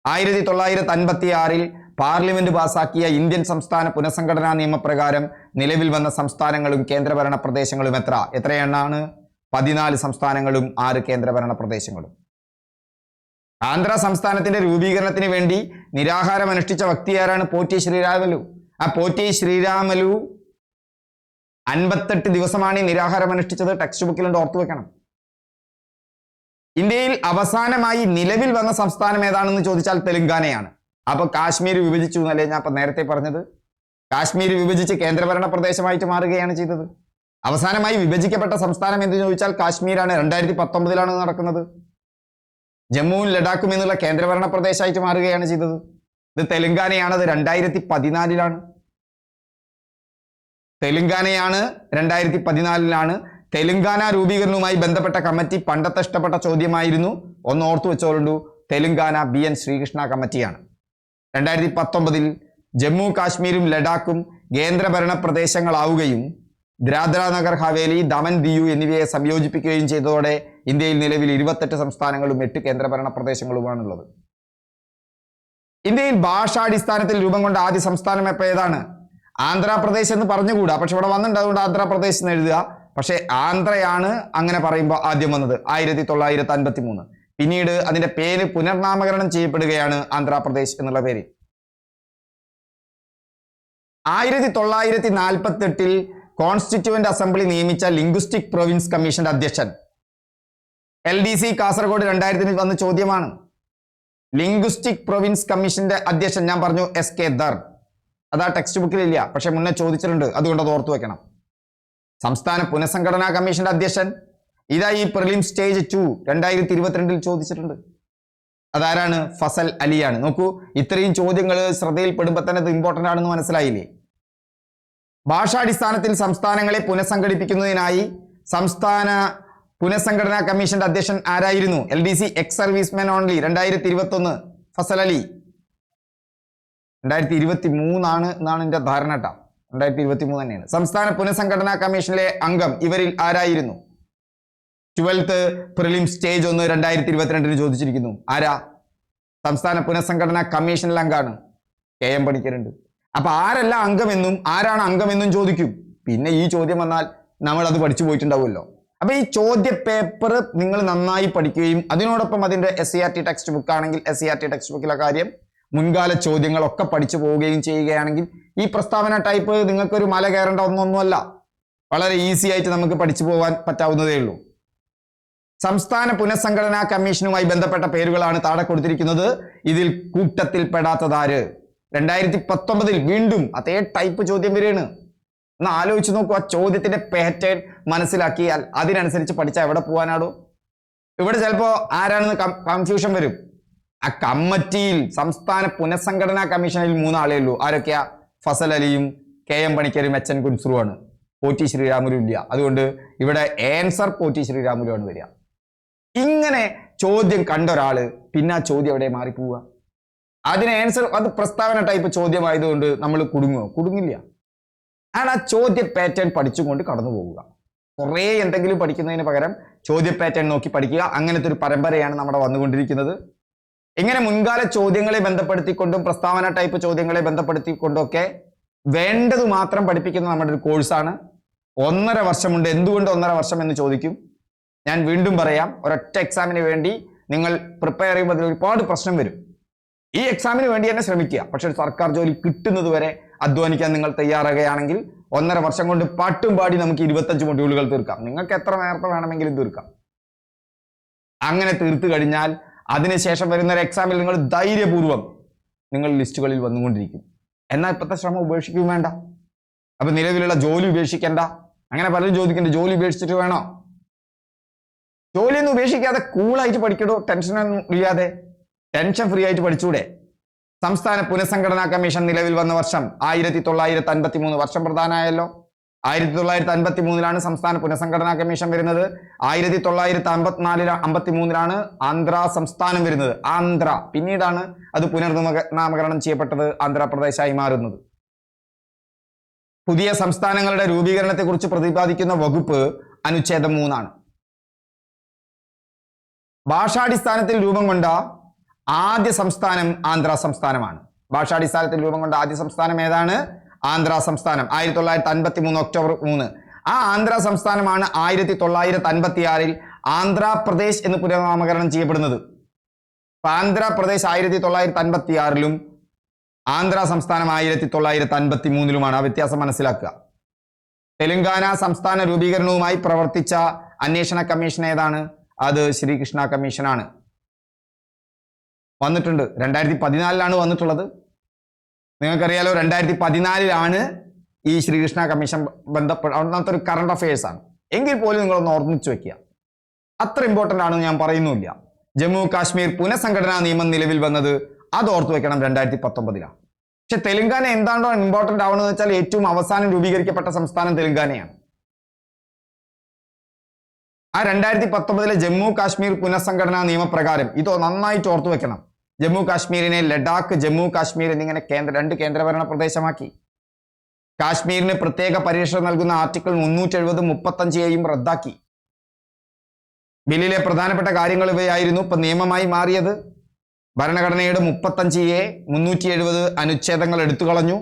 ആയിരത്തി തൊള്ളായിരത്തി അൻപത്തി ആറിൽ പാർലമെന്റ് പാസാക്കിയ ഇന്ത്യൻ സംസ്ഥാന പുനഃസംഘടനാ നിയമപ്രകാരം നിലവിൽ വന്ന സംസ്ഥാനങ്ങളും കേന്ദ്രഭരണ പ്രദേശങ്ങളും എത്ര? എത്രയെണ്ണാണ്? പതിനാല് സംസ്ഥാനങ്ങളും ആറ് കേന്ദ്രഭരണ പ്രദേശങ്ങളും. ആന്ധ്ര സംസ്ഥാനത്തിന്റെ രൂപീകരണത്തിന് വേണ്ടി നിരാഹാരം അനുഷ്ഠിച്ച വ്യക്തി ആരാണ്? പോറ്റി ശ്രീരാമലു. ആ പോറ്റി ശ്രീരാമലു അൻപത്തെട്ട് ദിവസമാണ് ഈ നിരാഹാരം അനുഷ്ഠിച്ചത്. ടെക്സ്റ്റ് ബുക്കിലുണ്ട് ഓർത്തു വെക്കണം. ഇന്ത്യയിൽ അവസാനമായി നിലവിൽ വന്ന സംസ്ഥാനം ഏതാണെന്ന് ചോദിച്ചാൽ തെലുങ്കാനയാണ്. അപ്പൊ കാശ്മീർ വിഭജിച്ചു എന്നല്ലേ ഞാൻ ഇപ്പൊ നേരത്തെ പറഞ്ഞത്? കാശ്മീർ വിഭജിച്ച് കേന്ദ്രഭരണ പ്രദേശമായിട്ട് മാറുകയാണ് ചെയ്തത്. അവസാനമായി വിഭജിക്കപ്പെട്ട സംസ്ഥാനം എന്ന് ചോദിച്ചാൽ കാശ്മീരാണ്. രണ്ടായിരത്തി പത്തൊമ്പതിലാണ് നടക്കുന്നത്. ജമ്മുവും ലഡാക്കും എന്നുള്ള കേന്ദ്രഭരണ പ്രദേശമായിട്ട് മാറുകയാണ് ചെയ്തത്. ഇത് തെലുങ്കാനയാണ്. അത് രണ്ടായിരത്തി പതിനാലിലാണ് തെലുങ്കാനയാണ് രണ്ടായിരത്തി പതിനാലിലാണ് തെലുങ്കാന രൂപീകരണവുമായി ബന്ധപ്പെട്ട കമ്മിറ്റി പണ്ടത്തെ ഇഷ്ടപ്പെട്ട ചോദ്യമായിരുന്നു. ഒന്ന് ഓർത്തു വെച്ചോളൂ. തെലുങ്കാന ബി എൻ ശ്രീകൃഷ്ണ കമ്മിറ്റിയാണ്. രണ്ടായിരത്തി പത്തൊമ്പതിൽ ജമ്മു കാശ്മീരും ലഡാക്കും കേന്ദ്രഭരണ പ്രദേശങ്ങളാവുകയും ദ്രാദ്ര നഗർ ഹവേലി ദമൻ ദിയു എന്നിവയെ സംയോജിപ്പിക്കുകയും ചെയ്തതോടെ ഇന്ത്യയിൽ നിലവിൽ ഇരുപത്തെട്ട് സംസ്ഥാനങ്ങളും എട്ട് കേന്ദ്രഭരണ പ്രദേശങ്ങളുമാണുള്ളത്. ഇന്ത്യയിൽ ഭാഷാടിസ്ഥാനത്തിൽ രൂപം കൊണ്ട ആദ്യ സംസ്ഥാനം എപ്പോൾ ഏതാണ്? ആന്ധ്രാപ്രദേശ് എന്ന് പറഞ്ഞുകൂടാ. പക്ഷെ ഇവിടെ വന്നിട്ടുണ്ട്. അതുകൊണ്ട് ആന്ധ്രാപ്രദേശ് എന്ന് എഴുതുക. പക്ഷേ ആന്ധ്രയാണ് അങ്ങനെ പറയുമ്പോൾ ആദ്യം വന്നത്. ആയിരത്തി തൊള്ളായിരത്തി അൻപത്തി മൂന്ന് പിന്നീട് അതിന്റെ പേര് പുനർനാമകരണം ചെയ്യപ്പെടുകയാണ് ആന്ധ്രാപ്രദേശ് എന്നുള്ള പേര്. ആയിരത്തി തൊള്ളായിരത്തി നാൽപ്പത്തി എട്ടിൽ കോൺസ്റ്റിറ്റ്യൂവന്റ് അസംബ്ലി നിയമിച്ച ലിംഗ്വിസ്റ്റിക് പ്രൊവിൻസ് കമ്മീഷന്റെ അധ്യക്ഷൻ. എൽ ഡി സി കാസർഗോഡ് രണ്ടായിരത്തിന് വന്ന ചോദ്യമാണ്. ലിംഗ്വിസ്റ്റിക് പ്രൊവിൻസ് കമ്മീഷന്റെ അധ്യക്ഷൻ ഞാൻ പറഞ്ഞു എസ് കെ ദർ അതാ ടെക്സ്റ്റ് ബുക്കിലില്ല പക്ഷെ മുന്നേ ചോദിച്ചിട്ടുണ്ട്. അതുകൊണ്ട് അത് ഓർത്തു വെക്കണം. സംസ്ഥാന പുനഃസംഘടനാ കമ്മീഷന്റെ അധ്യക്ഷൻ. ഇതാ ഈ പ്രിലിം സ്റ്റേജ് ടു രണ്ടായിരത്തി ഇരുപത്തിരണ്ടിൽ ചോദിച്ചിട്ടുണ്ട്. അതാരാണ്? ഫസൽ അലിയാണ്. നോക്കൂ ഇത്രയും ചോദ്യങ്ങൾ ശ്രദ്ധയിൽപ്പെടുമ്പോൾ തന്നെ ഇത് ഇമ്പോർട്ടന്റ് ആണെന്ന് മനസ്സിലായില്ലേ? ഭാഷാടിസ്ഥാനത്തിൽ സംസ്ഥാനങ്ങളെ പുനഃസംഘടിപ്പിക്കുന്നതിനായി സംസ്ഥാന പുനഃസംഘടനാ കമ്മീഷന്റെ അധ്യക്ഷൻ ആരായിരുന്നു? L D C ex serviceman only രണ്ടായിരത്തി ഇരുപത്തി ഒന്ന് ഫസൽ അലി. രണ്ടായിരത്തി ഇരുപത്തി മൂന്നാണ് എന്നാണ് എന്റെ ധാരണ കേട്ടോ. രണ്ടായിരത്തി ഇരുപത്തി മൂന്ന് തന്നെയാണ്. സംസ്ഥാന പുനഃസംഘടനാ കമ്മീഷനിലെ അംഗം ഇവരിൽ ആരായിരുന്നു? ട്വൽത്ത് പ്രിലിം സ്റ്റേജ് ഒന്ന് രണ്ടായിരത്തി ഇരുപത്തിരണ്ടിന് ചോദിച്ചിരിക്കുന്നു. ആരാ? സംസ്ഥാന പുനഃസംഘടനാ കമ്മീഷനിലെ അംഗമാണ് കെ എം പണിക്കരുണ്ട്. അപ്പൊ ആരല്ല അംഗമെന്നും ആരാണ് അംഗമെന്നും ചോദിക്കും. പിന്നെ ഈ ചോദ്യം വന്നാൽ നമ്മൾ അത് പഠിച്ചു പോയിട്ടുണ്ടാവുമല്ലോ. അപ്പൊ ഈ ചോദ്യ പേപ്പർ നിങ്ങൾ നന്നായി പഠിക്കുകയും അതിനോടൊപ്പം അതിന്റെ S C R T text book ആണെങ്കിൽ S C R T text ബുക്കിലെ കാര്യം മുൻകാല ചോദ്യങ്ങളൊക്കെ പഠിച്ചു പോവുകയും ചെയ്യുകയാണെങ്കിൽ ഈ പ്രസ്താവന ടൈപ്പ് നിങ്ങൾക്കൊരു മല കയറേണ്ട ഒന്നൊന്നുമല്ല. വളരെ ഈസി ആയിട്ട് നമുക്ക് പഠിച്ചു പോകാൻ പറ്റാവുന്നതേ ഉള്ളൂ. സംസ്ഥാന പുനഃസംഘടനാ കമ്മീഷനുമായി ബന്ധപ്പെട്ട പേരുകളാണ് താഴെ കൊടുത്തിരിക്കുന്നത്. ഇതിൽ കൂട്ടത്തിൽ പെടാത്തതാര് രണ്ടായിരത്തി പത്തൊമ്പതിൽ വീണ്ടും അതേ ടൈപ്പ് ചോദ്യം വരികയാണ്. ഒന്ന് ആലോചിച്ച് നോക്കൂ ആ ചോദ്യത്തിന്റെ പാറ്റേൺ മനസ്സിലാക്കിയാൽ അതിനനുസരിച്ച് പഠിച്ചാൽ എവിടെ പോകാനാടോ ഇവിടെ ചിലപ്പോ ആരാണെന്ന് കൺഫ്യൂഷൻ വരും. ആ കമ്മിറ്റിയിൽ സംസ്ഥാന പുനഃസംഘടനാ കമ്മീഷനിൽ മൂന്നാളേ ഉള്ളൂ. ആരൊക്കെയാ? ഫസൽ അലിയും കെ എം പണിക്കരും എച്ച് എൻ കുൻസ്രുവാണ് പോറ്റി ശ്രീരാമുലും ഇല്ല. അതുകൊണ്ട് ഇവിടെ ആൻസർ പോറ്റി ശ്രീരാമുലുമാണ് വരിക. ഇങ്ങനെ ചോദ്യം കണ്ട ഒരാൾ പിന്നെ ആ ചോദ്യം എവിടെ മാറിപ്പോവുക അതിന് ആൻസർ അത് പ്രസ്താവന ടൈപ്പ് ചോദ്യമായതുകൊണ്ട് നമ്മൾ കുടുങ്ങുമോ കുടുങ്ങില്ല. ആണ് ആ ചോദ്യ പാറ്റേൺ പഠിച്ചുകൊണ്ട് കടന്നു പോവുക. കുറേ എന്തെങ്കിലും പഠിക്കുന്നതിന് പകരം ചോദ്യ പാറ്റേൺ നോക്കി പഠിക്കുക. അങ്ങനത്തെ ഒരു പരമ്പരയാണ് നമ്മുടെ വന്നുകൊണ്ടിരിക്കുന്നത്. ഇങ്ങനെ മുൻകാല ചോദ്യങ്ങളെ ബന്ധപ്പെടുത്തിക്കൊണ്ടും പ്രസ്താവന ടൈപ്പ് ചോദ്യങ്ങളെ ബന്ധപ്പെടുത്തിക്കൊണ്ടൊക്കെ വേണ്ടത് മാത്രം പഠിപ്പിക്കുന്ന നമ്മുടെ ഒരു കോഴ്സാണ് ഒന്നര വർഷമുണ്ട്. എന്തുകൊണ്ട് ഒന്നര വർഷം എന്ന് ചോദിക്കും. ഞാൻ വീണ്ടും പറയാം ഒരൊറ്റ എക്സാമിന് വേണ്ടി നിങ്ങൾ പ്രിപ്പയർ ചെയ്യുമ്പോൾ ഒരുപാട് പ്രശ്നം വരും. ഈ എക്സാമിന് വേണ്ടി തന്നെ ശ്രമിക്കുക. പക്ഷെ ഒരു സർക്കാർ ജോലി കിട്ടുന്നത് വരെ അധ്വാനിക്കാൻ നിങ്ങൾ തയ്യാറാകുകയാണെങ്കിൽ ഒന്നര വർഷം കൊണ്ട് പാട്ടും പാടി നമുക്ക് ഇരുപത്തഞ്ച് മൊഡ്യൂളുകൾ തീർക്കാം. നിങ്ങൾക്ക് എത്ര നേരത്തെ വേണമെങ്കിലും തീർക്കാം. അങ്ങനെ തീർത്തു കഴിഞ്ഞാൽ അതിനുശേഷം വരുന്ന ഒരു എക്സാമിൽ നിങ്ങൾ ധൈര്യപൂർവം നിങ്ങൾ ലിസ്റ്റുകളിൽ വന്നുകൊണ്ടിരിക്കും. എന്നാൽ ഇപ്പോഴത്തെ ശ്രമം ഉപേക്ഷിക്കുകയും വേണ്ട. അപ്പം നിലവിലുള്ള ജോലി ഉപേക്ഷിക്കേണ്ട. അങ്ങനെ പലരും ചോദിക്കുന്നുണ്ട് ജോലി ഉപേക്ഷിച്ചിട്ട് വേണോ? ജോലിയൊന്നും ഉപേക്ഷിക്കാതെ കൂളായിട്ട് പഠിക്കടോ ടെൻഷനൊന്നും ഇല്ലാതെ. ടെൻഷൻ ഫ്രീ ആയിട്ട് പഠിച്ചൂടെ? സംസ്ഥാന പുനഃസംഘടനാ കമ്മീഷൻ നിലവിൽ വന്ന വർഷം ആയിരത്തി തൊള്ളായിരത്തി അൻപത്തി മൂന്ന് വർഷം പ്രധാനമായല്ലോ. ആയിരത്തി തൊള്ളായിരത്തി അൻപത്തി മൂന്നിലാണ് സംസ്ഥാന പുനഃസംഘടനാ കമ്മീഷൻ വരുന്നത്. ആയിരത്തി തൊള്ളായിരത്തി അമ്പത്തിനാലിൽ അമ്പത്തി മൂന്നിലാണ് ആന്ധ്ര സംസ്ഥാനം വരുന്നത്. ആന്ധ്ര. പിന്നീടാണ് അത് പുനർനാമകരണം ചെയ്യപ്പെട്ടത് ആന്ധ്രാപ്രദേശായി മാറുന്നത്. പുതിയ സംസ്ഥാനങ്ങളുടെ രൂപീകരണത്തെക്കുറിച്ച് പ്രതിപാദിക്കുന്ന വകുപ്പ് അനുച്ഛേദം മൂന്നാണ്. ഭാഷാടിസ്ഥാനത്തിൽ രൂപം കൊണ്ട ആദ്യ സംസ്ഥാനം ആന്ധ്ര സംസ്ഥാനമാണ്. ഭാഷാടിസ്ഥാനത്തിൽ രൂപം കൊണ്ട ആദ്യ സംസ്ഥാനം ഏതാണ്? ആന്ധ്ര സംസ്ഥാനം. ആയിരത്തി തൊള്ളായിരത്തി അൻപത്തി മൂന്ന് ഒക്ടോബർ മൂന്ന്. ആ ആന്ധ്ര സംസ്ഥാനമാണ് ആയിരത്തി തൊള്ളായിരത്തി അൻപത്തി ആറിൽ ആന്ധ്രാപ്രദേശ് എന്ന് പുനർനാമകരണം ചെയ്യപ്പെടുന്നത്. ആന്ധ്രാപ്രദേശ് ആയിരത്തി തൊള്ളായിരത്തി അൻപത്തി ആറിലും ആന്ധ്ര സംസ്ഥാനം ആയിരത്തി തൊള്ളായിരത്തി അൻപത്തി മൂന്നിലുമാണ് ആ വ്യത്യാസം മനസ്സിലാക്കുക. തെലങ്കാന സംസ്ഥാന രൂപീകരണവുമായി പ്രവർത്തിച്ച അന്വേഷണ കമ്മീഷൻ ഏതാണ്? അത് ശ്രീകൃഷ്ണ കമ്മീഷനാണ്. വന്നിട്ടുണ്ട്. രണ്ടായിരത്തി പതിനാലിലാണ് വന്നിട്ടുള്ളത്. നിങ്ങൾക്കറിയാലോ രണ്ടായിരത്തി പതിനാലിലാണ് ഈ ശ്രീകൃഷ്ണ കമ്മീഷൻ ബന്ധപ്പെട്ട അന്നത്തെ ഒരു കറണ്ട് അഫയേഴ്സ് ആണ്. എങ്കിൽ പോലും നിങ്ങളൊന്ന് ഓർമ്മിച്ച് വെക്കുക. അത്ര ഇമ്പോർട്ടന്റ് ആണെന്ന് ഞാൻ പറയുന്നുമില്ല. ജമ്മു കാശ്മീർ പുനഃസംഘടനാ നിയമം നിലവിൽ വന്നത് അത് ഓർത്തു വെക്കണം രണ്ടായിരത്തി പത്തൊമ്പതിലാണ് പക്ഷെ തെലുങ്കാന എന്താണോ ഇമ്പോർട്ടന്റ് ആവണമെന്ന് വെച്ചാൽ ഏറ്റവും അവസാനം രൂപീകരിക്കപ്പെട്ട സംസ്ഥാനം തെലങ്കാനയാണ്. ആ രണ്ടായിരത്തി പത്തൊമ്പതിലെ ജമ്മു കാശ്മീർ പുനഃസംഘടനാ നിയമപ്രകാരം ഇത് നന്നായിട്ട് ഓർത്തു വെക്കണം. ജമ്മു കാശ്മീരിനെ ലഡാക്ക് ജമ്മു കാശ്മീർ എന്നിങ്ങനെ കേന്ദ്ര രണ്ട് കേന്ദ്രഭരണ പ്രദേശമാക്കി. കാശ്മീരിന് പ്രത്യേക പരീക്ഷ നൽകുന്ന ആർട്ടിക്കിൾ മുന്നൂറ്റി എഴുപത് മുപ്പത്തഞ്ചേയും റദ്ദാക്കി. ബില്ലിലെ പ്രധാനപ്പെട്ട കാര്യങ്ങൾ ഇവയായിരുന്നു. ഇപ്പൊ നിയമമായി മാറിയത്. ഭരണഘടനയുടെ മുപ്പത്തഞ്ച് എ മുന്നൂറ്റി എഴുപത് അനുച്ഛേദങ്ങൾ എടുത്തു കളഞ്ഞു.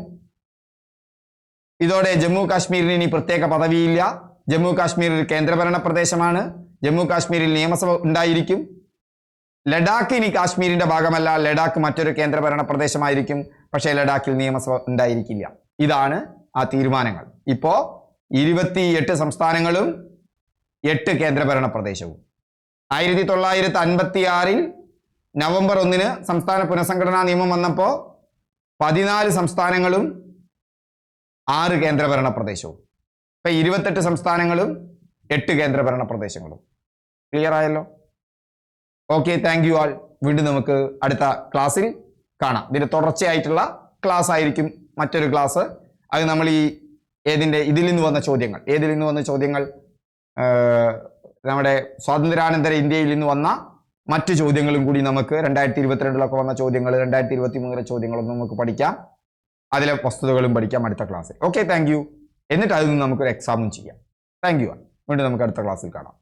ഇതോടെ ജമ്മു കാശ്മീരിന് ഇനി പ്രത്യേക പദവിയില്ല. ജമ്മു കാശ്മീർ ഒരു കേന്ദ്രഭരണ പ്രദേശമാണ്. ജമ്മു കാശ്മീരിൽ നിയമസഭ ഉണ്ടായിരിക്കും. ലഡാക്ക് ഇനി കാശ്മീരിന്റെ ഭാഗമല്ല. ലഡാക്ക് മറ്റൊരു കേന്ദ്രഭരണ പ്രദേശമായിരിക്കും. പക്ഷേ ലഡാക്കിൽ നിയമസഭ ഉണ്ടായിരിക്കില്ല. ഇതാണ് ആ തീരുമാനങ്ങൾ. ഇപ്പോ ഇരുപത്തിയെട്ട് സംസ്ഥാനങ്ങളും എട്ട് കേന്ദ്രഭരണ പ്രദേശവും. ആയിരത്തി തൊള്ളായിരത്തി അൻപത്തി ആറിൽ നവംബർ ഒന്നിന് സംസ്ഥാന പുനഃസംഘടനാ നിയമം വന്നപ്പോൾ പതിനാല് സംസ്ഥാനങ്ങളും ആറ് കേന്ദ്രഭരണ പ്രദേശവും. ഇപ്പൊ ഇരുപത്തെട്ട് സംസ്ഥാനങ്ങളും എട്ട് കേന്ദ്രഭരണ പ്രദേശങ്ങളും. ക്ലിയർ ആയല്ലോ? ഓക്കെ താങ്ക് യു ആൾ വീണ്ടും നമുക്ക് അടുത്ത ക്ലാസ്സിൽ കാണാം. ഇതിന്റെ തുടർച്ചയായിട്ടുള്ള ക്ലാസ് ആയിരിക്കും മറ്റൊരു ക്ലാസ് അത് നമ്മൾ ഈ ഏതിന്റെ ഇതിൽ നിന്ന് വന്ന ചോദ്യങ്ങൾ. ഏതിൽ നിന്ന് വന്ന ചോദ്യങ്ങൾ? നമ്മുടെ സ്വാതന്ത്ര്യാനന്തര ഇന്ത്യയിൽ നിന്ന് വന്ന മറ്റു ചോദ്യങ്ങളും കൂടി നമുക്ക് രണ്ടായിരത്തി ഇരുപത്തിരണ്ടിലൊക്കെ വന്ന ചോദ്യങ്ങൾ രണ്ടായിരത്തി ഇരുപത്തി മൂന്നിലെ ചോദ്യങ്ങളൊന്നും നമുക്ക് പഠിക്കാം. അതിലെ വസ്തുതകളും പഠിക്കാം അടുത്ത ക്ലാസ്സിൽ ഓക്കെ താങ്ക് എന്നിട്ട് അതിൽ നിന്ന് നമുക്കൊരു എക്സാമും ചെയ്യാം. താങ്ക് യു വീണ്ടും നമുക്ക് അടുത്ത ക്ലാസ്സിൽ കാണാം.